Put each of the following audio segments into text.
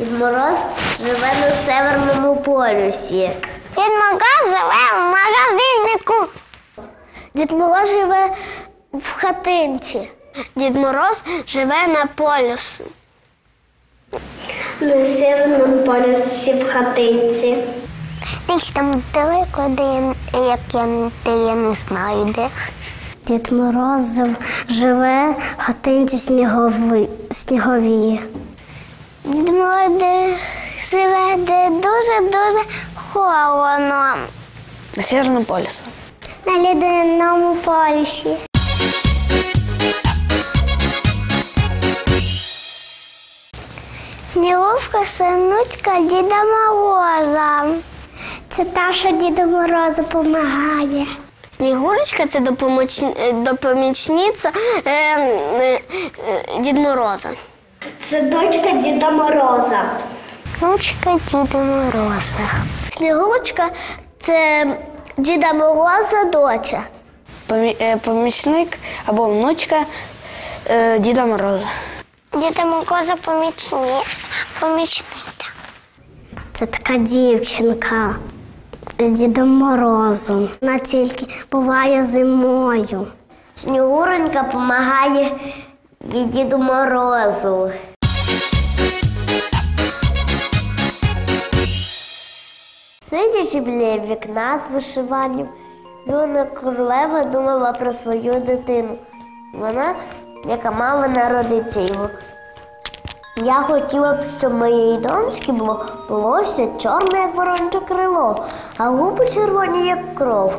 Дід Мороз живе на Северному полюсі. Дід Мороз живе в магазиннику. Дід Мороз живе в хатинці. Дід Мороз живе на полюсі. На Северному полюсі в хатинці. Десь там далеко, де я, як я, де я не знаю де. Дід Мороз живе в хатинці снігові. снігові. Дід де живе, де дуже-дуже холодно. На Северном полюсе. На лідяному полюсі. Снігурка синучка Діда Мороза. Це та, що Діду Морозу допомагає. Снігурочка це допомічниця е, е, е, Дід Мороза. Це дочка Діда Мороза. Внучка Діда Мороза. Снігурочка це Діда Мороза доча. Е, Помічник або внучка е, Діда Мороза. Діда Мороза помічні... помічниця. Це така дівчинка з Дідом Морозом. Вона тільки буває зимою. Снігуренька допомагає їй Діду Морозу. Сидячи біля вікна з вишиванням, юна королева думала про свою дитину. Вона, яка мала народиться його. Я хотіла б, щоб моєї донечки було волосся чорне, як воронче крило, а губи червоні, як кров,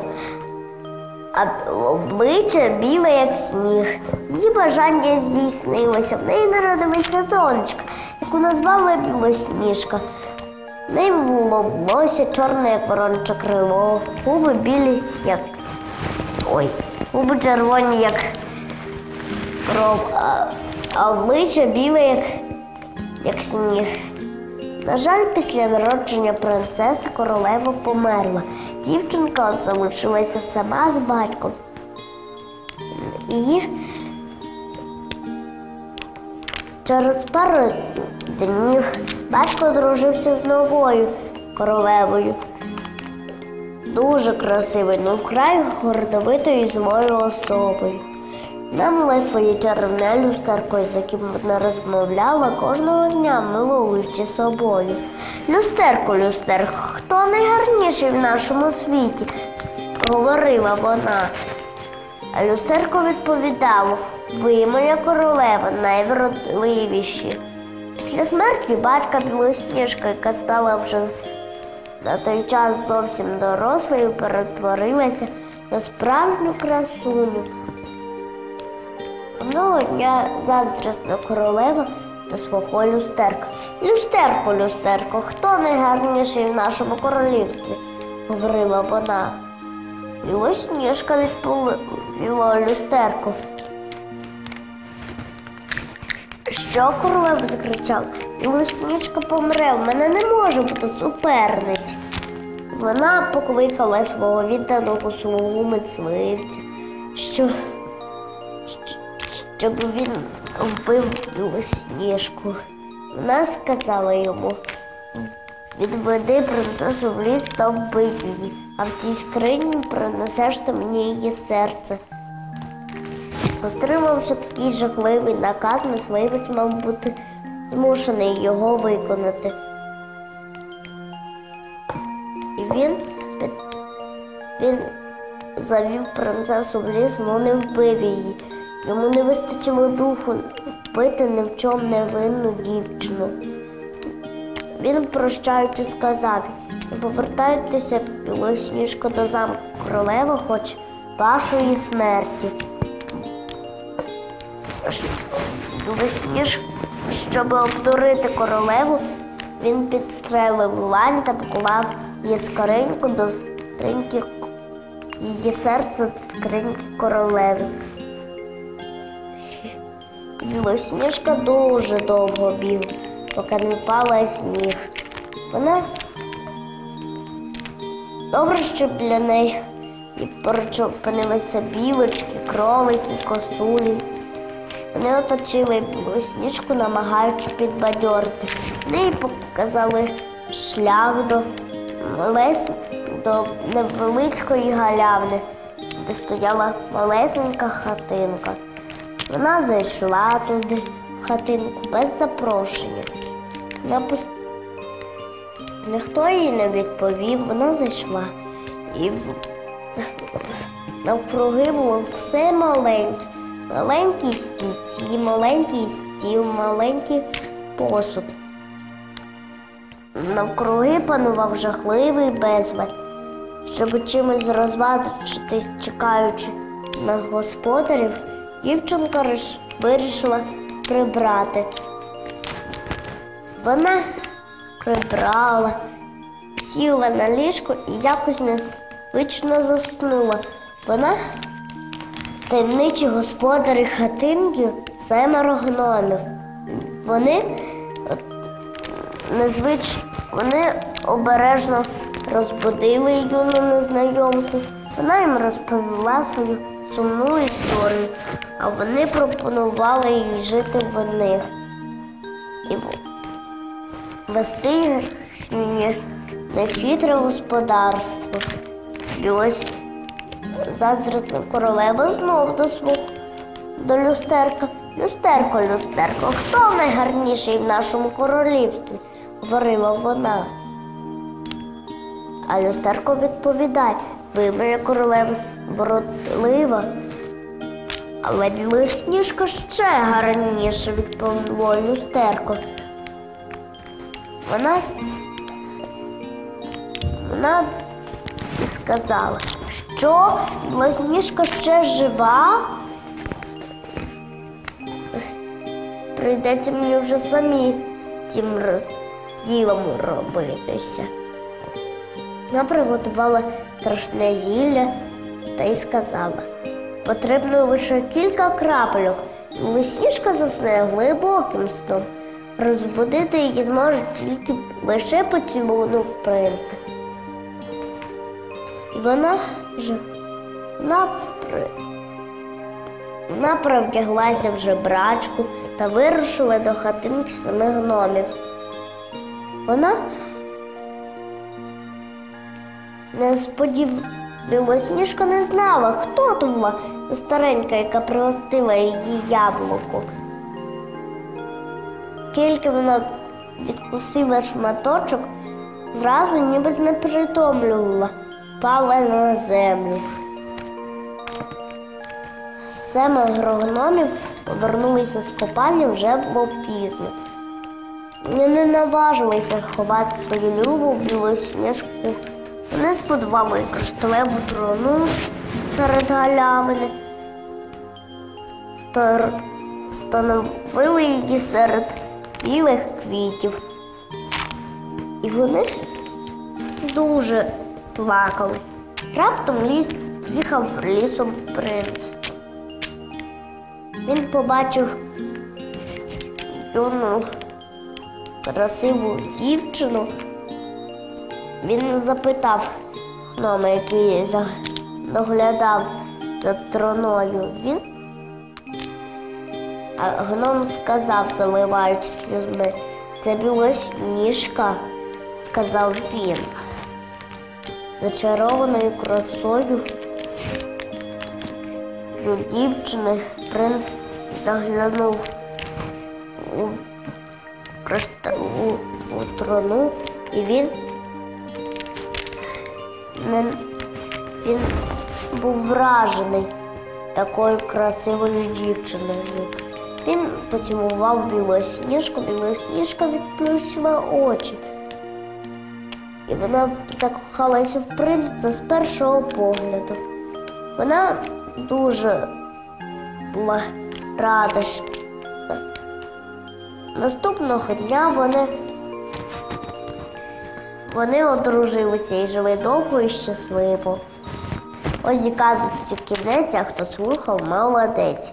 а обличчя біле, як сніг. Її бажання здійснилося. В неї народилася донечка, яку назвали Білосніжка. В неї було волосся чорне, як воронче крило, губи білі, як. Ой, губи червоні, як кров, а, а обличчя біле, як як сніг. На жаль, після народження принцеси королева померла. Дівчинка залишилася сама з батьком. І через пару днів батько одружився з новою королевою. Дуже красивою, ну вкрай гордовитою злою особою. Вона мала своє чарівне люстерко, з яким вона розмовляла кожного дня, милуючи собою. Люстерко, люстерко, хто найгарніший в нашому світі? говорила вона. А люстерко відповідало, ви, моя королева, найвродливіші. Після смерті батька Білосніжка, яка стала вже на той час зовсім дорослою, перетворилася на справжню красуню. Одного дня заздрісна королева до свого люстерка. Люстерко, люстерко, хто найгарніший в нашому королівстві? говорила вона. І ось ніжка відповіла люстерку. Що королева закричав? Білосніжка помре, в мене не може бути суперниць. Вона покликала свого відданого слугу мисливця, що щоб він вбив білосніжку. Вона сказала йому, відведи принцесу в ліс та вбий її, а в тій скрині принесеш ти мені її серце. Отримавши такий жахливий наказ, мисливець мав бути змушений його виконати. І він, він завів принцесу в ліс, але не вбив її. Йому не вистачило духу вбити ні в чому невинну дівчину. Він, прощаючи, сказав, «Не повертайтеся, білосніжко, до замку королева, хоч вашої смерті. Білосніж, щоб обдурити королеву, він підстрелив лань та поклав її скриньку до скриньки її серце скриньки королеви. Білосніжка дуже довго бігла, поки не впала сніг. Вона добре, що біля неї і поруч опинилися білочки, кролики, косулі. Вони оточили білосніжку, намагаючи підбадьорити. Вони їй показали шлях до, до невеличкої галявни, де стояла малесенька хатинка. Вона зайшла туди, в хатинку, без запрошення. Пос- Ніхто їй не відповів, вона зайшла. І в- навкруги було все маленьке. Маленький стільці, маленький стіл, маленький посуд. Навкруги панував жахливий безлад. Щоб чимось розважитись, чекаючи на господарів, дівчинка вирішила прибрати. Вона прибрала, сіла на ліжко і якось незвично заснула. Вона таємничі господарі хатинки семеро гномів. Вони от, незвич... вони обережно розбудили юну незнайомку. Вона їм розповіла свою сумну історію, а вони пропонували їй жити в них. І вести нехитре господарство. І ось заздрісна королева знов до свого до люстерка. Люстерко, люстерко, хто найгарніший в нашому королівстві? говорила вона. А люстерко відповідає, ви моя королева вродлива. Але білосніжка ще гарніше відповіло люстерко. Вона, вона сказала, що білосніжка ще жива. Прийдеться мені вже самі з цим ділом робитися. Вона приготувала страшне зілля та й сказала, потрібно лише кілька крапельок. і Лисніжка засне глибоким сном. Розбудити її зможе тільки лише поцілунок принца. Вона вже вона, при- вона провдяглася в жебрачку та вирушила до хатинки самих гномів. Вона не сподів... Білосніжка не знала, хто то була старенька, яка пригостила її яблуко. Тільки вона відкусила шматочок, зразу ніби знепритомлювала, впала на землю. Семеро гномів повернулися з копальні вже було пізно. Вони не наважилися ховати свою любу білосніжку. Вони збудували кришталеву трону серед галявини, встановили її серед білих квітів. І вони дуже плакали. Раптом ліс їхав лісом принц. Він побачив юну красиву дівчину. Він запитав гнома, який доглядав за троною. Він а гном сказав, заливаючи сльозми, це білосніжка, сказав він. Зачарованою красою у дівчини принц заглянув у кришталеву трону, і він він був вражений такою красивою дівчиною. Він поцілував білосніжку, білосніжка відплющила очі. І вона закохалася в принца з першого погляду. Вона дуже була рада. Наступного дня вони, вони одружилися і жили довго і щасливо. Ось і кінець, а хто слухав, молодець.